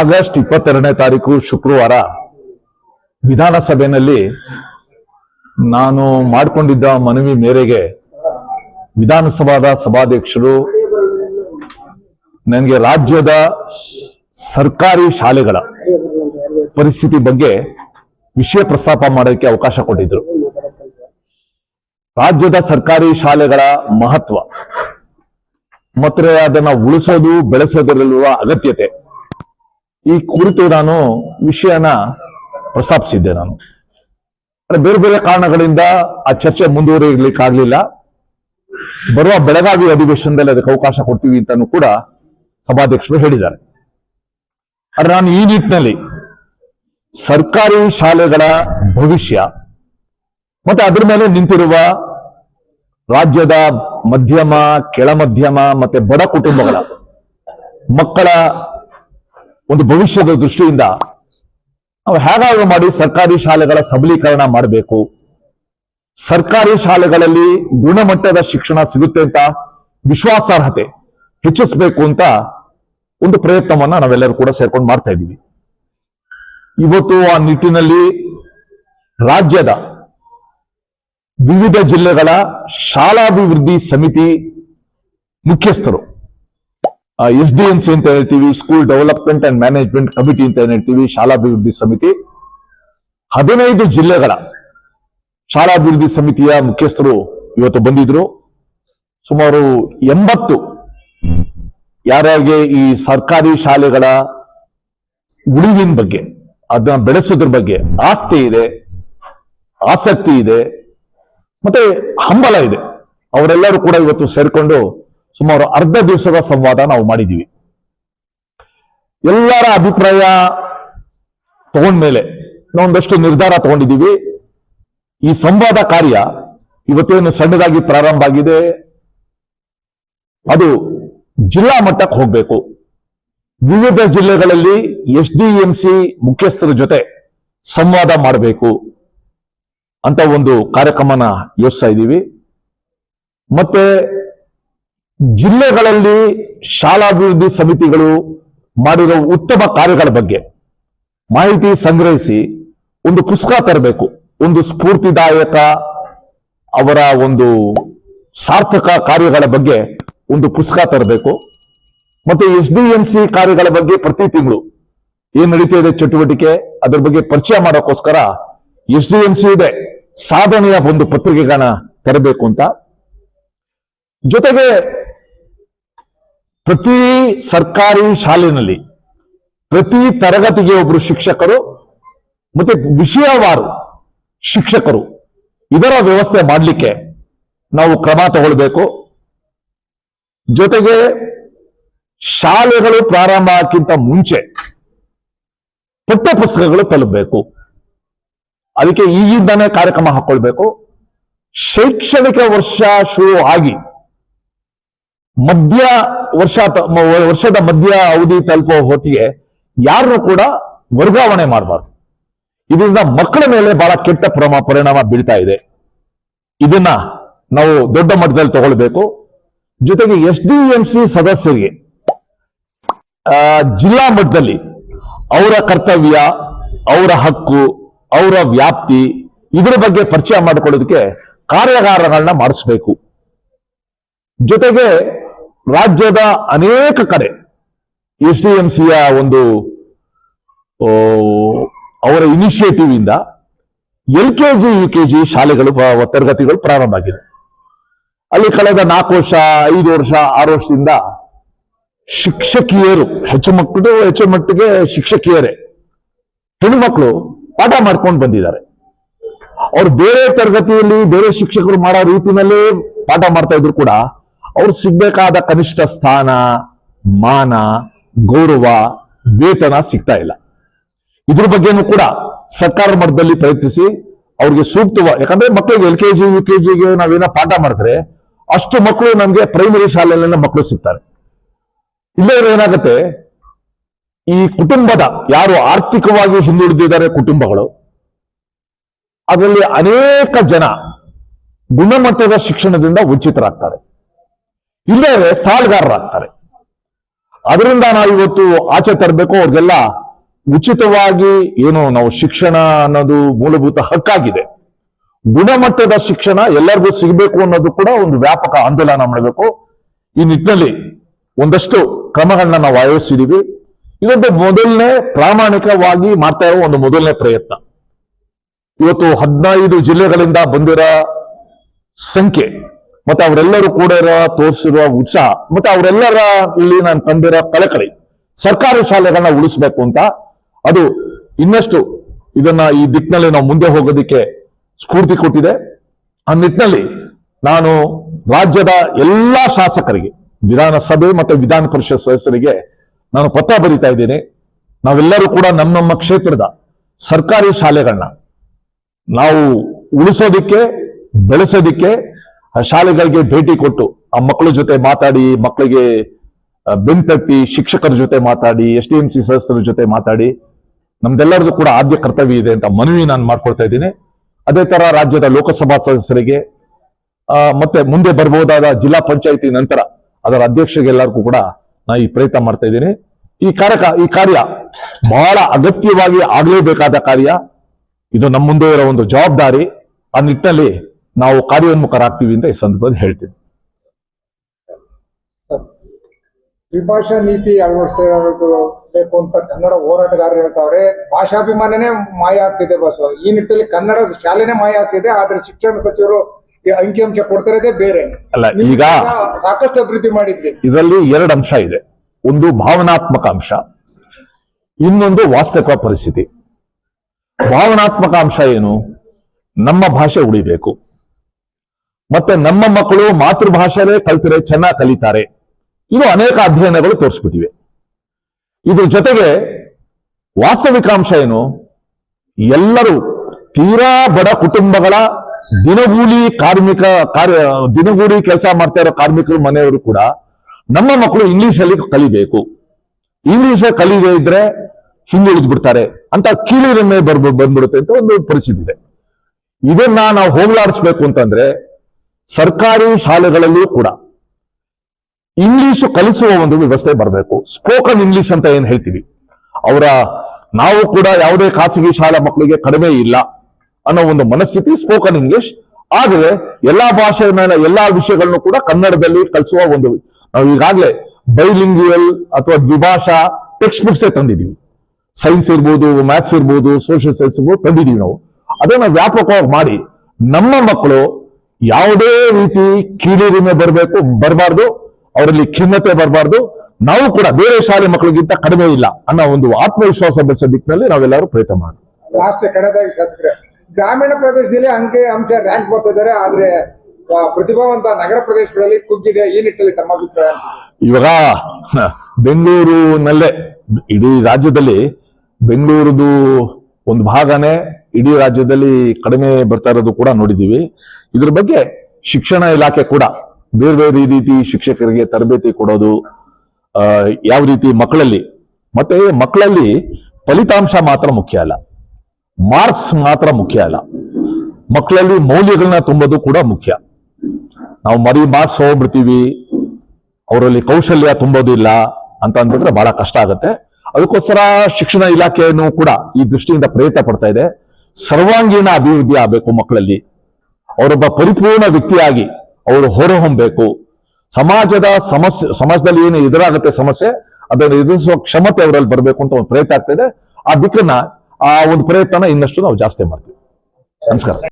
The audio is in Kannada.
ಆಗಸ್ಟ್ ಇಪ್ಪತ್ತೆರಡನೇ ತಾರೀಕು ಶುಕ್ರವಾರ ವಿಧಾನಸಭೆಯಲ್ಲಿ ನಾನು ಮಾಡಿಕೊಂಡಿದ್ದ ಮನವಿ ಮೇರೆಗೆ ವಿಧಾನಸಭಾದ ಸಭಾಧ್ಯಕ್ಷರು, ನನಗೆ ರಾಜ್ಯದ ಸರ್ಕಾರಿ ಶಾಲೆಗಳ ಪರಿಸ್ಥಿತಿ ಬಗ್ಗೆ ವಿಷಯ ಪ್ರಸ್ತಾಪ ಮಾಡೋದಕ್ಕೆ ಅವಕಾಶ ಕೊಟ್ಟಿದ್ರು. ರಾಜ್ಯದ ಸರ್ಕಾರಿ ಶಾಲೆಗಳ ಮಹತ್ವ, ಮತ್ತೆ ಅದನ್ನ ಉಳಿಸೋದು, ಬೆಳೆಸೋದರಲ್ಲಿರುವ ಅಗತ್ಯತೆ ಈ ಕುರಿತು ನಾನು ವಿಷಯನ ಪ್ರಸ್ತಾಪಿಸಿದ್ದೆ ನಾನು. ಬೇರೆ ಬೇರೆ ಕಾರಣಗಳಿಂದ ಆ ಚರ್ಚೆ ಮುಂದುವರಿಲಿಕ್ಕಾಗ್ಲಿಲ್ಲ ಬರುವ ಬೆಳಗಾವಿ ಅಧಿವೇಶನದಲ್ಲಿ ಅದಕ್ಕೆ ಅವಕಾಶ ಕೊಡ್ತೀವಿ ಅಂತಾನು ಕೂಡ ಸಭಾಧ್ಯಕ್ಷರು ಹೇಳಿದ್ದಾರೆ. ಆದ್ರೆ ನಾನು ಈ ನಿಟ್ಟಿನಲ್ಲಿ ಸರ್ಕಾರಿ ಶಾಲೆಗಳ ಭವಿಷ್ಯ ಮತ್ತೆ ಅದ್ರ ಮೇಲೆ ನಿಂತಿರುವ ರಾಜ್ಯದ ಮಧ್ಯಮ, ಕೆಳಮಧ್ಯಮ ಮತ್ತೆ ಬಡ ಕುಟುಂಬಗಳ ಮಕ್ಕಳ ಒಂದು ಭವಿಷ್ಯದ ದೃಷ್ಟಿಯಿಂದ ನಾವು ಹೇಗಾದ್ರೂ ಮಾಡಿ ಸರ್ಕಾರಿ ಶಾಲೆಗಳ ಸಬಲೀಕರಣ ಮಾಡಬೇಕು. ಸರ್ಕಾರಿ ಶಾಲೆಗಳಲ್ಲಿ ಗುಣಮಟ್ಟದ ಶಿಕ್ಷಣ ಸಿಗುತ್ತೆ ಅಂತ ವಿಶ್ವಾಸಾರ್ಹತೆ ಹೆಚ್ಚಿಸಬೇಕು ಅಂತ ಒಂದು ಪ್ರಯತ್ನವನ್ನ ನಾವೆಲ್ಲರೂ ಕೂಡ ಸೇರ್ಕೊಂಡು ಮಾಡ್ತಾ ಇದ್ದೀವಿ. ಇವತ್ತು ಆ ನಿಟ್ಟಿನಲ್ಲಿ ರಾಜ್ಯದ ವಿವಿಧ ಜಿಲ್ಲೆಗಳ ಶಾಲಾಭಿವೃದ್ಧಿ ಸಮಿತಿ ಮುಖ್ಯಸ್ಥರು ಎಸ್ ಡಿ ಎನ್ ಸಿ ಅಂತ ಹೇಳ್ತೀವಿ school development and management committee ಅಂತ ಹೇಳ್ತೀವಿ ಹೇಳ್ತೀವಿ, ಶಾಲಾಭಿವೃದ್ಧಿ ಸಮಿತಿ. ಹದಿನೈದು ಜಿಲ್ಲೆಗಳ ಶಾಲಾಭಿವೃದ್ಧಿ ಸಮಿತಿಯ ಮುಖ್ಯಸ್ಥರು ಇವತ್ತು ಬಂದಿದ್ರು. ಸುಮಾರು ಎಂಬತ್ತು ಯಾರ್ಯಾರಿಗೆ ಈ ಸರ್ಕಾರಿ ಶಾಲೆಗಳ ಉಳಿವಿನ ಬಗ್ಗೆ, ಅದನ್ನ ಬೆಳೆಸೋದ್ರ ಬಗ್ಗೆ ಆಸ್ತಿ ಇದೆ, ಆಸಕ್ತಿ ಇದೆ, ಮತ್ತೆ ಹಂಬಲ ಇದೆ. ಅವರೆಲ್ಲರೂ ಕೂಡ ಇವತ್ತು ಸೇರ್ಕೊಂಡು ಸುಮಾರು ಅರ್ಧ ದಿವಸದ ಸಂವಾದ ನಾವು ಮಾಡಿದ್ದೀವಿ. ಎಲ್ಲರ ಅಭಿಪ್ರಾಯ ತಗೊಂಡ್ಮೇಲೆ ನಾವೊಂದಷ್ಟು ನಿರ್ಧಾರ ತಗೊಂಡಿದ್ದೀವಿ. ಈ ಸಂವಾದ ಕಾರ್ಯ ಇವತ್ತೇನು ಸಣ್ಣದಾಗಿ ಪ್ರಾರಂಭ ಆಗಿದೆ? ಅದು ಜಿಲ್ಲಾ ಮಟ್ಟಕ್ಕೆ ಹೋಗಬೇಕು. ವಿವಿಧ ಜಿಲ್ಲೆಗಳಲ್ಲಿ ಎಸ್ ಡಿ ಎಂ ಸಿ ಮುಖ್ಯಸ್ಥರ ಜೊತೆ ಸಂವಾದ ಮಾಡಬೇಕು ಅಂತ ಒಂದು ಕಾರ್ಯಕ್ರಮನ ಯೋಚಿಸ್ತಾ ಇದ್ದೀವಿ. ಮತ್ತೆ ಜಿಲ್ಲೆಗಳಲ್ಲಿ ಶಾಲಾಭಿವೃದ್ಧಿ ಸಮಿತಿಗಳು ಮಾಡಿರೋ ಉತ್ತಮ ಕಾರ್ಯಗಳ ಬಗ್ಗೆ ಮಾಹಿತಿ ಸಂಗ್ರಹಿಸಿ ಒಂದು ಪುಸ್ತಕ ತರಬೇಕು. ಒಂದು ಸ್ಫೂರ್ತಿದಾಯಕ ಅವರ ಒಂದು ಸಾರ್ಥಕ ಕಾರ್ಯಗಳ ಬಗ್ಗೆ ಒಂದು ಪುಸ್ತಕ ತರಬೇಕು. ಮತ್ತೆ ಎಸ್ ಡಿ ಎಂ ಸಿ ಕಾರ್ಯಗಳ ಬಗ್ಗೆ ಪ್ರತಿ ತಿಂಗಳು ಏನ್ ನಡೀತಾ ಇದೆ ಚಟುವಟಿಕೆ, ಅದ್ರ ಬಗ್ಗೆ ಪರಿಚಯ ಮಾಡೋಕ್ಕೋಸ್ಕರ ಎಸ್ ಡಿ ಎಂ ಸಿ ಇದೆ ಸಾಧನೆಯ ಒಂದು ಪತ್ರಿಕೆಗಳನ್ನ ತರಬೇಕು ಅಂತ. ಜೊತೆಗೆ ಪ್ರತಿ ಸರ್ಕಾರಿ ಶಾಲೆಯಲ್ಲಿ ಪ್ರತಿ ತರಗತಿಗೆ ಒಬ್ರು ಶಿಕ್ಷಕರು ಮತ್ತೆ ವಿಷಯವಾರು ಶಿಕ್ಷಕರು ಇದರ ವ್ಯವಸ್ಥೆ ಮಾಡಲಿಕ್ಕೆ ನಾವು ಕ್ರಮ ತಗೊಳ್ಬೇಕು. ಜೊತೆಗೆ ಶಾಲೆಗಳು ಪ್ರಾರಂಭ ಆಗಕ್ಕಿಂತ ಮುಂಚೆ ಪಠ್ಯ ಪುಸ್ತಕಗಳು ತಲುಪಬೇಕು. ಅದಕ್ಕೆ ಈಗಿಂದಾನೇ ಕಾರ್ಯಕ್ರಮ ಹಾಕೊಳ್ಬೇಕು. ಶೈಕ್ಷಣಿಕ ವರ್ಷ ಶುರು ಆಗಿ ಮಧ್ಯ ವರ್ಷ ವರ್ಷದ ಮಧ್ಯ ಅವಧಿ ತಲುಪೋ ಹೊತ್ತಿಗೆ ಯಾರನ್ನು ಕೂಡ ವರ್ಗಾವಣೆ ಮಾಡಬಾರ್ದು. ಇದರಿಂದ ಮಕ್ಕಳ ಮೇಲೆ ಬಹಳ ಕೆಟ್ಟ ಪ್ರಮ, ಪರಿಣಾಮ ಬೀಳ್ತಾ ಇದೆ. ಇದನ್ನ ನಾವು ದೊಡ್ಡ ಮಟ್ಟದಲ್ಲಿ ತಗೊಳ್ಬೇಕು. ಜೊತೆಗೆ ಎಸ್ ಡಿ ಎಂ ಸಿ ಸದಸ್ಯರಿಗೆ ಜಿಲ್ಲಾ ಮಟ್ಟದಲ್ಲಿ ಅವರ ಕರ್ತವ್ಯ, ಅವರ ಹಕ್ಕು, ಅವರ ವ್ಯಾಪ್ತಿ ಇದರ ಬಗ್ಗೆ ಪರಿಚಯ ಮಾಡಿಕೊಳ್ಳೋದಕ್ಕೆ ಕಾರ್ಯಾಗಾರಗಳನ್ನ ಮಾಡಿಸ್ಬೇಕು. ಜೊತೆಗೆ ರಾಜ್ಯದ ಅನೇಕ ಕಡೆ ಎಸ್ ಡಿ ಎಂ ಸಿಯ ಒಂದು ಅವರ ಇನಿಷಿಯೇಟಿವ್ ಇಂದ L K G, U K G ಶಾಲೆಗಳು ತರಗತಿಗಳು ಪ್ರಾರಂಭ ಆಗಿದೆ ಅಲ್ಲಿ ಕಳೆದ ನಾಲ್ಕು ವರ್ಷ, ಐದು ವರ್ಷ, ಆರು ವರ್ಷದಿಂದ ಶಿಕ್ಷಕಿಯರು, ಹೆಚ್ಚು ಮಕ್ಕಳು, ಹೆಚ್ಚು ಮಟ್ಟಿಗೆ ಶಿಕ್ಷಕಿಯರೇ, ಹೆಣ್ಮಕ್ಳು ಪಾಠ ಮಾಡ್ಕೊಂಡು ಬಂದಿದ್ದಾರೆ. ಅವ್ರು ಬೇರೆ ತರಗತಿಯಲ್ಲಿ ಬೇರೆ ಶಿಕ್ಷಕರು ಮಾಡೋ ರೀತಿಯಲ್ಲೇ ಪಾಠ ಮಾಡ್ತಾ ಇದ್ರು ಕೂಡ ಅವ್ರು ಸಿಗ್ಬೇಕಾದ ಕನಿಷ್ಠ ಸ್ಥಾನ, ಮಾನ, ಗೌರವ, ವೇತನ ಸಿಗ್ತಾ ಇಲ್ಲ. ಇದ್ರ ಬಗ್ಗೆನೂ ಕೂಡ ಸರ್ಕಾರ ಮಟ್ಟದಲ್ಲಿ ಪ್ರಯತ್ನಿಸಿ ಅವ್ರಿಗೆ ಸೂಕ್ತವ, ಯಾಕಂದ್ರೆ ಮಕ್ಕಳಿಗೆ L K G, U K ಜಿಗೆ ನಾವೇನೋ ಪಾಠ ಮಾಡಿದ್ರೆ ಅಷ್ಟು ಮಕ್ಕಳು ನಮ್ಗೆ ಪ್ರೈಮರಿ ಶಾಲೆಯಲ್ಲೆಲ್ಲ ಮಕ್ಕಳು ಸಿಗ್ತಾರೆ. ಇಲ್ಲೇ ಏನಾಗುತ್ತೆ? ಈ ಕುಟುಂಬದ ಯಾರು ಆರ್ಥಿಕವಾಗಿ ಹಿಂದುಳಿದಿದ್ದಾರೆ ಕುಟುಂಬಗಳು, ಅದರಲ್ಲಿ ಅನೇಕ ಜನ ಗುಣಮಟ್ಟದ ಶಿಕ್ಷಣದಿಂದ ವಂಚಿತರಾಗ್ತಾರೆ. ಇಲ್ಲೇ ಸಾಲುಗಾರರಾಗ್ತಾರೆ ಅದರಿಂದ ನಾವು ಇವತ್ತು ಆಚೆ ತರಬೇಕು, ಅವ್ರಿಗೆಲ್ಲ ಉಚಿತವಾಗಿ ಏನು ನಾವು ಶಿಕ್ಷಣ ಅನ್ನೋದು ಮೂಲಭೂತ ಹಕ್ಕಾಗಿದೆ. ಗುಣಮಟ್ಟದ ಶಿಕ್ಷಣ ಎಲ್ಲರಿಗೂ ಸಿಗಬೇಕು ಅನ್ನೋದು ಕೂಡ ಒಂದು ವ್ಯಾಪಕ ಆಂದೋಲನ ಮಾಡಬೇಕು. ಈ ನಿಟ್ಟಿನಲ್ಲಿ ಒಂದಷ್ಟು ಕ್ರಮಗಳನ್ನ ನಾವು ಆಯೋಜಿಸಿದೀವಿ. ಇದೊಂದು ಮೊದಲನೇ ಪ್ರಾಮಾಣಿಕವಾಗಿ ಮಾಡ್ತಾ ಇರೋ ಒಂದು ಮೊದಲನೇ ಪ್ರಯತ್ನ. ಇವತ್ತು ಹದಿನೈದು ಜಿಲ್ಲೆಗಳಿಂದ ಬಂದಿರೋ ಸಂಖ್ಯೆ ಮತ್ತೆ ಅವರೆಲ್ಲರೂ ಕೂಡ ಇರೋ ತೋರಿಸಿರುವ ಉತ್ಸಾಹ ಮತ್ತೆ ಅವರೆಲ್ಲರ ಇಲ್ಲಿ ನಾನು ಕಂಡಿರೋ ಕಳಕಳಿ, ಸರ್ಕಾರಿ ಶಾಲೆಗಳನ್ನ ಉಳಿಸ್ಬೇಕು ಅಂತ ಅದು ಇನ್ನಷ್ಟು ಇದನ್ನ ಈ ದಿಕ್ಕಿನಲ್ಲಿ ನಾವು ಮುಂದೆ ಹೋಗೋದಿಕ್ಕೆ ಸ್ಫೂರ್ತಿ ಕೊಟ್ಟಿದೆ. ಆ ನಿಟ್ಟಿನಲ್ಲಿ ನಾನು ರಾಜ್ಯದ ಎಲ್ಲಾ ಶಾಸಕರಿಗೆ, ವಿಧಾನಸಭೆ ಮತ್ತು ವಿಧಾನ ಪರಿಷತ್ ಸದಸ್ಯರಿಗೆ ನಾನು ಪತ್ರ ಬರಿತಾ ಇದ್ದೇನೆ. ನಾವೆಲ್ಲರೂ ಕೂಡ ನಮ್ಮ ನಮ್ಮ ಕ್ಷೇತ್ರದ ಸರ್ಕಾರಿ ಶಾಲೆಗಳನ್ನ ನಾವು ಉಳಿಸೋದಿಕ್ಕೆ, ಬೆಳೆಸೋದಿಕ್ಕೆ ಶಾಲೆಗಳಿಗೆ ಭೇಟಿ ಕೊಟ್ಟು ಆ ಮಕ್ಕಳ ಜೊತೆ ಮಾತಾಡಿ, ಮಕ್ಕಳಿಗೆ ಬೆಂತಟ್ಟಿ ಶಿಕ್ಷಕರ ಜೊತೆ ಮಾತಾಡಿ, ಎಸ್ ಡಿ ಎಂ ಸಿ ಸದಸ್ಯರ ಜೊತೆ ಮಾತಾಡಿ ನಮ್ದೆಲ್ಲರದು ಕೂಡ ಆದ್ಯ ಕರ್ತವ್ಯ ಇದೆ ಅಂತ ಮನವಿ ನಾನು ಮಾಡ್ಕೊಳ್ತಾ ಇದ್ದೀನಿ. ಅದೇ ತರ ರಾಜ್ಯದ ಲೋಕಸಭಾ ಸದಸ್ಯರಿಗೆ ಮತ್ತೆ ಮುಂದೆ ಬರಬಹುದಾದ ಜಿಲ್ಲಾ ಪಂಚಾಯಿತಿ ನಂತರ ಅದರ ಅಧ್ಯಕ್ಷರಿಗೆಲ್ಲರಿಗೂ ಕೂಡ ನಾ ಈ ಪ್ರಯತ್ನ ಮಾಡ್ತಾ ಇದ್ದೀನಿ. ಈ ಕಾರ್ಯಕ, ಈ ಕಾರ್ಯ ಬಹಳ ಅಗತ್ಯವಾಗಿ ಆಗಲೇಬೇಕಾದ ಕಾರ್ಯ. ಇದು ನಮ್ಮ ಮುಂದೆ ಇರೋ ಒಂದು ಜವಾಬ್ದಾರಿ. ಆ ನಿಟ್ಟಿನಲ್ಲಿ ನಾವು ಕಾರ್ಯೋನ್ಮುಖರಾಗ್ತೀವಿ ಅಂತ ಈ ಸಂದರ್ಭದಲ್ಲಿ ಹೇಳ್ತೀನಿ. ದ್ವಿಭಾಷಾ ನೀತಿ ಅಳವಡಿಸ್ತಾ ಇರೋದು ಬೇಕು ಅಂತ ಕನ್ನಡ ಹೋರಾಟಗಾರರು ಹೇಳ್ತಾವ್ರೆ ಭಾಷಾಭಿಮಾನನೇ ಮಾಯ ಆಗ್ತಿದೆ ಬಸ್. ಈ ನಿಟ್ಟಿನಲ್ಲಿ ಕನ್ನಡ ಶಾಲೆನೇ ಮಾಯ ಆಗ್ತಿದೆ ಆದ್ರೆ ಶಿಕ್ಷಣ ಸಚಿವರು ಅಂಕಿಅಂಶ ಕೊಡ್ತಿರೋದೇ ಬೇರೆ. ಅಲ್ಲ, ಈಗ- ಸಾಕಷ್ಟು ಅಭಿವೃದ್ಧಿ ಮಾಡಿದ್ವಿ ಇದರಲ್ಲಿ ಎರಡು ಅಂಶ ಇದೆ. ಒಂದು ಭಾವನಾತ್ಮಕ ಅಂಶ ಇನ್ನೊಂದು ವಾಸ್ತವ ಪರಿಸ್ಥಿತಿ. ಭಾವನಾತ್ಮಕ ಅಂಶ ಏನು? ನಮ್ಮ ಭಾಷೆ ಉಳಿಬೇಕು. ಮತ್ತೆ ನಮ್ಮ ಮಕ್ಕಳು ಮಾತೃಭಾಷೆನೇ ಕಲಿತರೆ, ಚೆನ್ನಾಗಿ ಕಲಿತಾರೆ. ಇದು ಅನೇಕ ಅಧ್ಯಯನಗಳು ತೋರಿಸ್ಬಿಟ್ಟಿವೆ. ಇದ್ರ ಜೊತೆಗೆ ವಾಸ್ತವಿಕ ಅಂಶ ಏನು? ಎಲ್ಲರೂ ತೀರಾ ಬಡ ಕುಟುಂಬಗಳ ದಿನಗೂಲಿ ಕಾರ್ಮಿಕ, ಕಾರ್ಯ, ದಿನಗೂಲಿ ಕೆಲಸ ಮಾಡ್ತಾ ಇರೋ ಕಾರ್ಮಿಕರು ಮನೆಯವರು ಕೂಡ ನಮ್ಮ ಮಕ್ಕಳು ಇಂಗ್ಲಿಷ್ ಅಲ್ಲಿ ಕಲಿಬೇಕು. ಇಂಗ್ಲಿಷ್ ಕಲಿದೇ ಇದ್ರೆ ಹಿಂದುಳಿದು ಬಿಡ್ತಾರೆ ಅಂತ ಕೀಳಿರನ್ನೇ ಬರ್ಬ, ಬಂದ್ಬಿಡುತ್ತೆ ಅಂತ ಒಂದು ಪರಿಸ್ಥಿತಿ ಇದೆ. ಇದನ್ನ ನಾವು ಹೋಗ್ಲಾಡಿಸ್ಬೇಕು ಅಂತಂದ್ರೆ ಸರ್ಕಾರಿ ಶಾಲೆಗಳಲ್ಲಿಯೂ ಕೂಡ ಇಂಗ್ಲಿಷು ಕಲಿಸುವ ಒಂದು ವ್ಯವಸ್ಥೆ ಬರಬೇಕು. ಸ್ಪೋಕನ್ ಇಂಗ್ಲಿಷ್ ಅಂತ ಏನ್ ಹೇಳ್ತೀವಿ? ಅವರ ನಾವು ಕೂಡ ಯಾವುದೇ ಖಾಸಗಿ ಶಾಲಾ ಮಕ್ಕಳಿಗೆ ಕಡಿಮೆ ಇಲ್ಲ ಅನ್ನೋ ಒಂದು ಮನಸ್ಥಿತಿ ಸ್ಪೋಕನ್ ಇಂಗ್ಲಿಷ್. ಆದರೆ ಎಲ್ಲಾ ಭಾಷೆ ಮೇಲೆ ಎಲ್ಲಾ ವಿಷಯಗಳನ್ನು ಕೂಡ ಕನ್ನಡದಲ್ಲಿ ಕಲಿಸುವ ಒಂದು ನಾವು ಈಗಾಗಲೇ ಬೈಲಿಂಗ್ಯುವಲ್ ಅಥವಾ ದ್ವಿಭಾಷಾ ಟೆಕ್ಸ್ಟ್ ಬುಕ್ಸ್ ತಂದಿದ್ದೀವಿ. ಸೈನ್ಸ್ ಇರ್ಬೋದು ಮ್ಯಾಥ್ಸ್ ಇರ್ಬೋದು ಸೋಷಿಯಲ್ ಸೈನ್ಸ್ ಇರ್ಬೋದು ತಂದಿದ್ದೀವಿ ನಾವು. ಅದನ್ನು ವ್ಯಾಪಕವಾಗಿ ಮಾಡಿ ನಮ್ಮ ಮಕ್ಕಳು ಯಾವುದೇ ರೀತಿ ಕೀಳಿರಿಮೆ ಬರಬೇಕು ಬರಬಾರ್ದು ಅವರಲ್ಲಿ ಖಿನ್ನತೆ ಬರಬಾರ್ದು ನಾವು ಕೂಡ ಬೇರೆ ಶಾಲೆ ಮಕ್ಕಳಿಗಿಂತ ಕಡಿಮೆ ಇಲ್ಲ ಅನ್ನೋ ಒಂದು ಆತ್ಮವಿಶ್ವಾಸ ಬೆಳೆಸೋ ದಿಕ್ಕಿನಲ್ಲಿ ನಾವೆಲ್ಲರೂ ಪ್ರಯತ್ನ ಮಾಡೋಣ. ಲಾಸ್ಟ್ ಕಡೆದಾಗಿ ಶಾಸಕರೇ ಗ್ರಾಮೀಣ ಪ್ರದೇಶದಲ್ಲಿ ಅಂಕೆ ಅಂಶ ರ್ಯಾಂಕ್ ಬರ್ತಿದ್ದಾರೆ ಆದ್ರೆ ಪ್ರತಿಭಾವಂತ ನಗರ ಪ್ರದೇಶಗಳಲ್ಲಿ ಕುಗ್ಗಿದೆ ಈ ನಿಟ್ಟಿನಲ್ಲಿ ತಮ್ಮ ಅಭಿಪ್ರಾಯ ಇವಾಗ ಬೆಂಗಳೂರಿನಲ್ಲೇ ಇಡೀ ರಾಜ್ಯದಲ್ಲಿ ಬೆಂಗಳೂರದು ಒಂದು ಭಾಗನೇ ಇಡೀ ರಾಜ್ಯದಲ್ಲಿ ಕಡಿಮೆ ಬರ್ತಾ ಇರೋದು ಕೂಡ ನೋಡಿದೀವಿ ಇದ್ರ ಬಗ್ಗೆ ಶಿಕ್ಷಣ ಇಲಾಖೆ ಕೂಡ ಬೇರೆ ಬೇರೆ ರೀತಿ ಶಿಕ್ಷಕರಿಗೆ ತರಬೇತಿ ಕೊಡೋದು ಯಾವ ರೀತಿ ಮಕ್ಕಳಲ್ಲಿ, ಮತ್ತೆ ಮಕ್ಕಳಲ್ಲಿ ಫಲಿತಾಂಶ ಮಾತ್ರ ಮುಖ್ಯ ಅಲ್ಲ. ಮಾರ್ಕ್ಸ್ ಮಾತ್ರ ಮುಖ್ಯ ಅಲ್ಲ. ಮಕ್ಕಳಲ್ಲಿ ಮೌಲ್ಯಗಳನ್ನ ತುಂಬೋದು ಕೂಡ ಮುಖ್ಯ. ನಾವು ಮರಿ ಮಾರ್ಕ್ಸ್ ಹೋಗ್ಬಿಡ್ತೀವಿ ಅವರಲ್ಲಿ ಕೌಶಲ್ಯ ತುಂಬೋದಿಲ್ಲ ಅಂತ ಅಂದ್ಬಿಟ್ರೆ ಬಹಳ ಕಷ್ಟ ಆಗುತ್ತೆ. ಅದಕ್ಕೋಸ್ಕರ ಶಿಕ್ಷಣ ಇಲಾಖೆಯನ್ನು ಕೂಡ ಈ ದೃಷ್ಟಿಯಿಂದ ಪ್ರಯತ್ನ ಪಡ್ತಾ ಇದೆ. ಸರ್ವಾಂಗೀಣ ಅಭಿವೃದ್ಧಿ ಆಗಬೇಕು ಮಕ್ಕಳಲ್ಲಿ. ಅವರೊಬ್ಬ ಪರಿಪೂರ್ಣ ವ್ಯಕ್ತಿಯಾಗಿ ಅವರು ಹೊರಹೊಮ್ಮಬೇಕು ಸಮಾಜದ ಸಮಸ್ಯೆ, ಸಮಾಜದಲ್ಲಿ ಏನು ಎದುರಾಗುತ್ತೆ ಸಮಸ್ಯೆ, ಅದನ್ನು ಎದುರಿಸುವ ಕ್ಷಮತೆ ಅವರಲ್ಲಿ ಬರಬೇಕು ಅಂತ ಒಂದು ಪ್ರಯತ್ನ ಆಗ್ತಾ ಇದೆ. ಆ ದಿಕ್ಕನ್ನ, ಆ ಒಂದು ಪ್ರಯತ್ನ ಇನ್ನಷ್ಟು ನಾವು ಜಾಸ್ತಿ ಮಾಡ್ತೀವಿ. ನಮಸ್ಕಾರ.